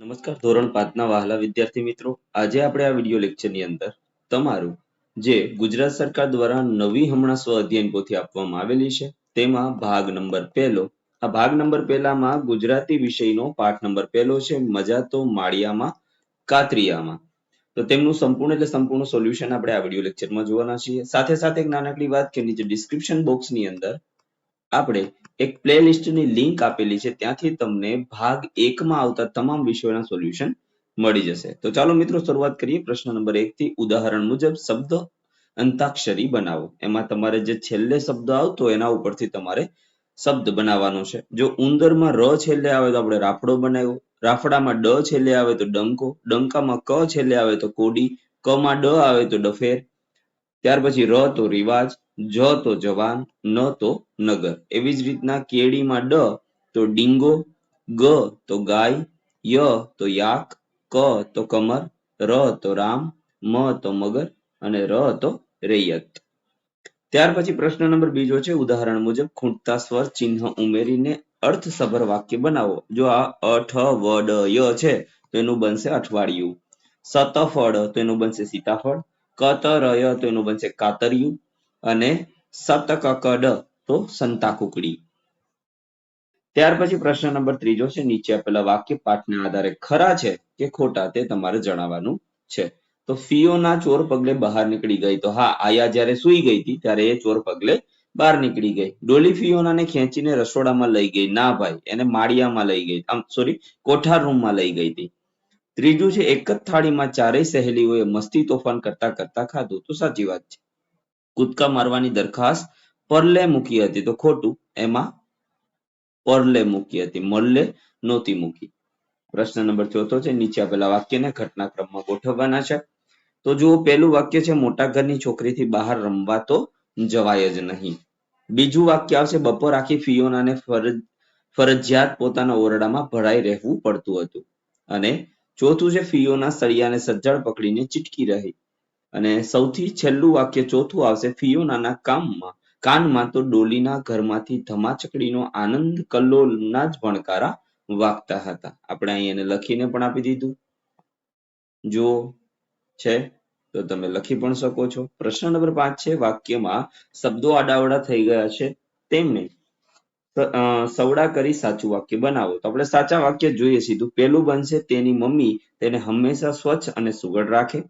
નમસ્કાર, ધોરણ પાંચના વહાલા વિદ્યાર્થી મિત્રો. આજે આપણે આ વીડિયો લેક્ચરની અંદર તમારું જે ગુજરાત સરકાર દ્વારા નવી હમણાં સ્વ અધ્યયન પોથી આપવામાં આવેલી છે, તેમાં ભાગ નંબર પહેલો. આ ભાગ નંબર પહેલામાં ગુજરાતી વિષયનો પાઠ નંબર પહેલો છે, મજા તો માળિયામાં, કાતરિયામાં. તો તેમનું સંપૂર્ણ એટલે સંપૂર્ણ સોલ્યુશન આપણે આ વીડિયો લેક્ચરમાં જોવાના છીએ. સાથે સાથે એક નાનકડી વાત કે નીચે ડિસ્ક્રિપ્શન બોક્સની અંદર આપણે એક પ્લેલિસ્ટની લિંક આપેલી છે, ત્યાંથી તમને ભાગ એકમાં આવતા તમામ વિષયોના સોલ્યુશન મળી જશે. તો ચાલો મિત્રો શરૂઆત કરીએ પ્રશ્ન નંબર એક થી ઉદાહરણ મુજબ શબ્દ અંતાક્ષરી બનાવો. એમાં તમારે જે છેલ્લે શબ્દ આવતો એના ઉપરથી તમારે શબ્દ બનાવવાનો છે. જો ઉંદરમાં ર છેલ્લે આવે તો આપણે રાફડો બનાવ્યો. રાફડામાં ડ છેલ્લે આવે તો ડંકો. ડંકામાં ક છેલ્લે આવે તો કોડી. કમાં ડ આવે તો ડફેર. ત્યાર પછી ર તો રિવાજ. જ તો જવાન, ન તો નગર. એવી જ રીતના કેડીમાં ડ તો ડીંગો, ગ તો ગાય, ય તો યાક, ક તો કમર, ર તો રામ, મ તો મગર અને ર તો રૈયત. ત્યાર પછી પ્રશ્ન નંબર બીજો છે, ઉદાહરણ મુજબ ખૂંટતા સ્વર ચિહ્ન ઉમેરીને અર્થસભર વાક્ય બનાવો. જો આ અઠ વડ ય છે, તો એનું બનશે અઠવાડિયું. સતફળ, તો એનું બનશે સીતાફળ. કતરય, તો એનું બનશે કાતરિયું. અને સતકકડ તો સંતા કુકડી. ત્યાર પછી પ્રશ્ન નંબર ત્રીજો છે, નીચે આપેલા વાક્ય પાઠના આધારે ખરા છે કે ખોટા તે તમારે જણાવવાનું છે. તો ફિયોના ચોર પગલે બહાર નીકળી ગઈ. તો હા, આયા જ્યારે સુઈ ગઈ હતી, ત્યારે એ ચોર પગલે બહાર નીકળી ગઈ. ડોલી ફિયોનાને ખેંચીને રસોડામાં લઈ ગઈ. ના ભાઈ, એને માળિયામાં લઈ ગઈ. આમ સોરી કોઠાર રૂમમાં લઈ ગઈ હતી. ત્રીજું છે, એક જ થાળીમાં ચારેય સહેલીઓએ મસ્તી તોફાન કરતા કરતા ખાધું. તો સાચી વાત છે. કૂદકા મારવાની દરખાસ્ત પરલે મૂકી હતી. તો ખોટું. એમાં પરલે મૂકી હતી. મરલે નહોતી મૂકી. પ્રશ્ન નંબર ચોથો છે, નીચે આપેલા વાક્યને ઘટનાક્રમમાં ગોઠવવાના છે. તો જુઓ, પહેલું વાક્ય છે, મોટા ઘરની છોકરીથી બહાર રમવા તો જવાય જ નહીં. બીજું વાક્ય આવશે, બપોર આખી ફિયોનાને ફરજ, ફરજિયાત પોતાના ઓરડામાં ભરાઈ રહેવું પડતું હતું. અને ચોથું છે, ફિયોના સળિયાને સજ્જડ પકડીને ચીટકી રહી. અને સૌથી છેલ્લું વાક્ય ચોથું આવશે, ફિયોનાના કામમાં. કાનમાં તો ડોલીના ઘરમાંથી ધમાચકડીનો આનંદ કલ્લોલના જ ભણકારા વાગતા હતા. આપણે અહીં એને લખીને પણ આપી દીધું. જો છે? તો તમે લખી પણ શકો છો. પ્રશ્ન નંબર પાંચ છે, વાક્યમાં શબ્દો આડાવડા થઈ ગયા છે. તેમને સવડા કરી સાચું વાક્ય બનાવો. તો આપણે સાચા વાક્ય જોઈએ સીધું. પેલું બનશે, તેની મમ્મી તેને હંમેશા સ્વચ્છ અને સુગડ રાખે.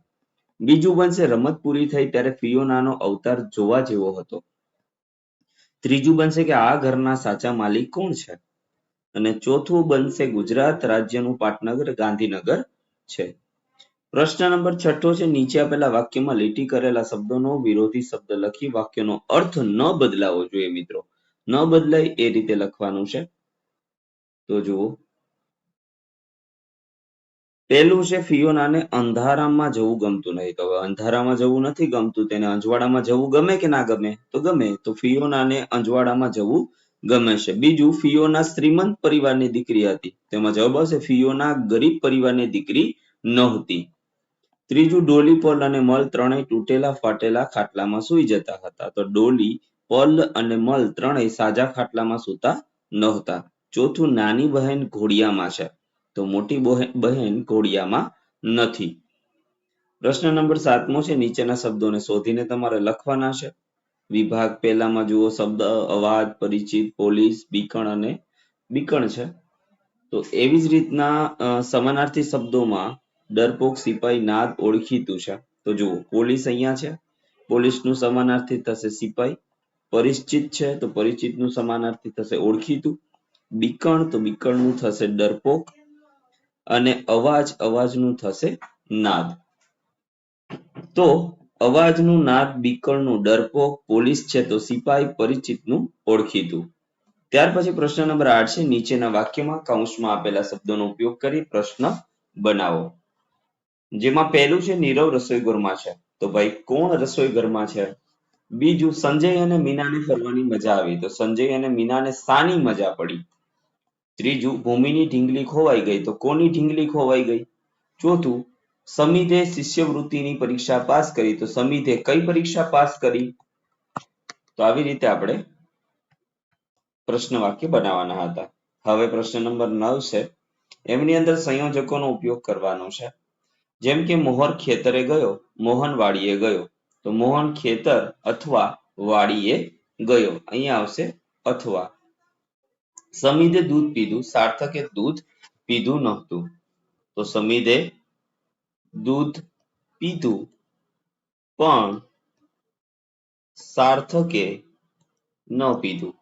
બીજું બનશે રમત પૂરી થઈ ત્યારે ફિયોનાનો અવતાર જોવા જેવો હતો. ત્રીજું બનશે કે આ ઘરના સાચા માલિક કોણ છે? અને ચોથું બનશે ગુજરાત રાજ્યનું પાટનગર ગાંધીનગર છે. પ્રશ્ન નંબર છઠ્ઠો છે, નીચે આપેલા વાક્યમાં લીટી કરેલા શબ્દોનો વિરોધી શબ્દ લખી વાક્યનો અર્થ ન બદલાવો જોઈએ મિત્રો. ન બદલાય એ રીતે લખવાનું છે. તો જુઓ પહેલું છે ફિયોનાને અંધારામાં જવું ગમતું નહીં. તો અંધારામાં જવું નથી ગમતું, તેને અંજવાડામાં જવું ગમે કે ના ગમે? તો ગમે. તો ફિયોનાને અંજવાડામાં જવું ગમે છે. બીજું, ફિયોના શ્રીમંત પરિવારની દીકરી હતી. તેમાં જવાબ આવશે, ફિયોના ગરીબ પરિવારની દીકરી નહોતી. ત્રીજું, ડોલી, પલ અને મલ ત્રણેય તૂટેલા, ફાટેલા ખાટલામાં સૂઈ જતા હતા. તો ડોલી, પલ અને મલ ત્રણેય સાજા ખાટલામાં સૂતા નહોતા. ચોથું, નાની બહેન ઘોડિયામાં છે. તો મોટી બહેન ઘોડિયામાં નથી. પ્રશ્ન નંબર સાતમો છે, નીચેના શબ્દોને શોધીને તમારે લખવાના છે. વિભાગ પહેલામાં જુઓ, શબ્દ, અવાજ, પરિચિત, પોલીસ, બીકણ અને બીકણ છે. તો એવી જ રીતના સમાનાર્થી શબ્દોમાં ડરપોક, સિપાઈ, નાદ ઓળખીતું છે. તો જુઓ, પોલીસ અહીંયા છે. પોલીસનું સમાનાર્થી થશે સિપાઈ. પરિચિત છે, તો પરિચિતનું સમાનાર્થી થશે ઓળખીતું. બીકણ, તો બીકણનું થશે ડરપોક. અને અવાજ અવાજનું થશે નાદ. તો અવાજનું નાદ બીકણનું ડરપોક પોલીસ છે તો સિપાહી પરિચિતનું ઓળખીતું. ત્યાર પછી પ્રશ્ન નંબર આઠ છે, નીચેના વાક્યમાં કૌંસમાં આપેલા શબ્દોનો ઉપયોગ કરી પ્રશ્ન બનાવો. જેમાં પહેલું છે, નીરવ રસોઈ ઘરમાં છે. તો ભાઈ, કોણ રસોઈ ઘરમાં છે? બીજું, સંજય અને મીનાને ફરવાની મજા આવી. તો સંજય અને મીનાને સાની મજા પડી. ત્રીજું, ભૂમિની ઢીંગલી ખોવાઈ ગઈ. તો કોની ઢીંગલી ખોવાઈ ગઈ? ચોથું સમિતે શિષ્યવૃત્તિની પરીક્ષા પાસ કરી. તો સમિતે કઈ પરીક્ષા પાસ કરી? તો આવી રીતે આપણે પ્રશ્ન વાક્ય બનાવવાના હતા. હવે પ્રશ્ન નંબર નવ છે. એમની અંદર સંયોજકોનો ઉપયોગ કરવાનો છે. જેમ કે મોહર ખેતરે ગયો, મોહન વાડીએ ગયો. તો મોહન ખેતર અથવા વાડીએ ગયો. અહીંયા આવશે અથવા. સમીદે દૂધ પીધું, સાર્થકે દૂધ પીધું નહોતું. તો સમીદે દૂધ પીધું, પણ સાર્થકે ન પીધું.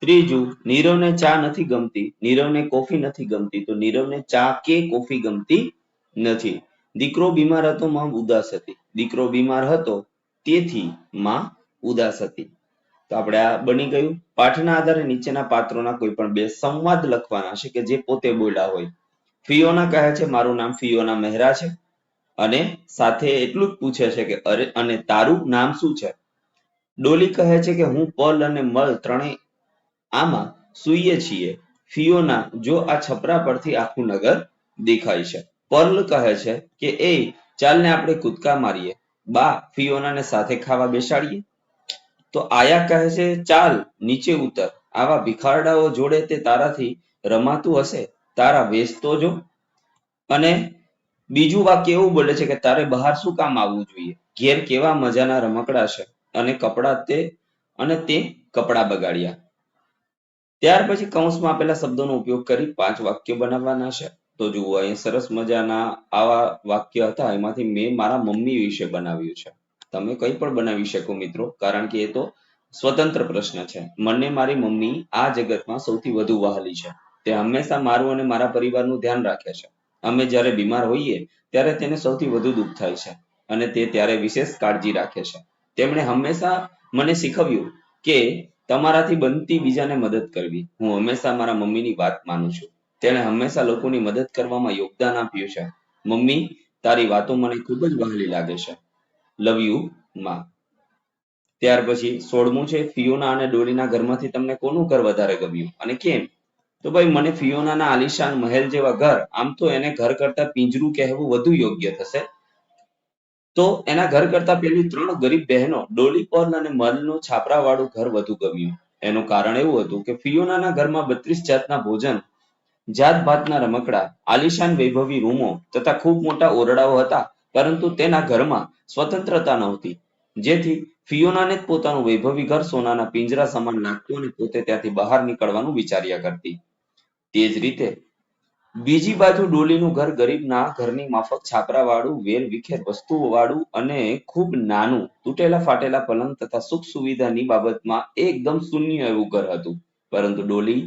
ત્રીજું, નીરવને ચા નથી ગમતી. નીરવને કોફી નથી ગમતી. તો નીરવને ચા કે કોફી ગમતી નથી. દીકરો બીમાર હતો, માં ઉદાસ હતી. દીકરો બીમાર હતો, તેથી માં ઉદાસ હતી. તો આપણે આ બની ગયું. પાઠના આધારે નીચેના પાત્રોના કોઈ પણ બે સંવાદ લખવાના છે કે જે પોતે બોલ્યા હોય. ફિયોના કહે છે, મારું નામ ફિયોના મહેરા છે. અને સાથે એટલું જ પૂછે છે કે, અરે, અને તારું નામ શું છે? ડોલી કહે છે કે, હું પલ અને મલ ત્રણેય આમાં સૂઈએ છીએ. ફિયોના જો આ છપરા પરથી આખું નગર દેખાય છે. પર્લ કહે છે કે, એ, ચાલને આપણે કૂદકા મારીએ. બા, ફિયોનાને સાથે ખાવા બેસાડીએ. તો આયા કહે છે, ચાલ, નીચે ઉતર. આવા ભિખારડાઓ જોડે તે તારાથી રમાતું હશે. તારા વેચતો જો. અને બીજું વાક્ય એવું બોલે છે કે, તારે બહાર શું કામ આવવું જોઈએ? ઘેર કેવા મજાના રમકડા છે? અને કપડા તે અને તે કપડા બગાડ્યા. ત્યાર પછી કૌંસમાં આપેલા શબ્દોનો ઉપયોગ કરી પાંચ વાક્ય બનાવવાના છે. તો જુઓ, અહીં સરસ મજાના આવા વાક્ય હતા. એમાંથી મેં મારા મમ્મી વિશે બનાવ્યું છે. તમે કંઈ પણ બનાવી શકો મિત્રો, કારણ કે એ તો સ્વતંત્ર પ્રશ્ન છે. મને મારી મમ્મી આ જગતમાં સૌથી વધુ વહાલી છે. તે હંમેશા મારું અને મારા પરિવારનું ધ્યાન રાખે છે. અમે જ્યારે બીમાર હોઈએ, ત્યારે તેને સૌથી વધુ દુઃખ થાય છે અને તે ત્યારે વિશેષ કાળજી રાખે છે. તેમણે હંમેશા મને શીખવ્યું કે તમારાથી બનતી બીજાને મદદ કરવી. હું હંમેશા મારા મમ્મીની વાત માનું છું. તેણે હંમેશા લોકોની મદદ કરવામાં યોગદાન આપ્યું છે. મમ્મી, તારી વાતો મને ખૂબ જ વહાલી લાગે છે. લવ યુ માં. ત્યાર પછી સોળમું છે, ફિયોના અને ડોલીના ઘરમાંથી તમને કોનું ઘર વધારે ગમ્યું અને કેમ? તો ભાઈ, મને ફિયોનાના આલિશાન મહેલ જેવા ઘર, આમ તો એને ઘર કરતા પિંજરું કહેવું વધુ યોગ્ય થશે. તો એના ઘર કરતા પેલી ત્રણ ગરીબ બહેનો, ડોલી, પર્લ અને મલનું છાપરાવાળું ઘર વધુ ગમ્યું. એનું કારણ એવું હતું કે ફિયોનાના ઘરમાં બત્રીસ જાતના ભોજન જાત ભાતના રમકડા, આલિશાન વૈભવી રૂમો તથા ખૂબ મોટા ઓરડાઓ હતા. પરંતુ તેના ઘરમાં સ્વતંત્રતા નહોતી. જેથી ફિયોનાને પોતાનું વૈભવી ઘર સોનાના પિંજરા સમાન લાગતું અને પોતે ત્યાંથી બહાર નીકળવાનું વિચાર્યા કરતી. તે જ રીતે બીજી બાજુ ડોલીનું ઘર ગરીબના ઘરની માફક છાપરાવાળું વેર વિખેર વસ્તુઓવાળું અને ખૂબ નાનું, તૂટેલા ફાટેલા પલંગ તથા સુખ સુવિધાની બાબતમાં એકદમ શૂન્ય એવું ઘર હતું. પરંતુ ડોલી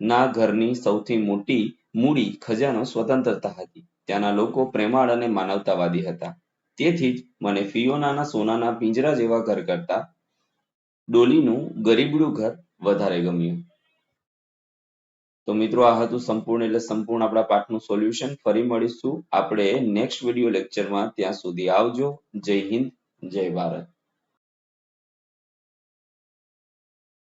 ના ઘરની સૌથી મોટી મૂડી ખજાનો સ્વતંત્રતા હતી. ત્યાંના લોકો પ્રેમાળ અને માનવતાવાદી હતા. તેથી જ મને ફિયોનાના સોનાના પિંજરા જેવા ઘર કરતા ડોલીનું ગરીબડું ઘર વધારે ગમ્યું. તો મિત્રો, આ હતું સંપૂર્ણ એટલે સંપૂર્ણ આપણા પાઠનું સોલ્યુશન. ફરી મળીશું. આપણે નેક્સ્ટ વીડિયો લેક્ચરમાં ત્યાં સુધી આવજો. જય હિન્દ, જય ભારત.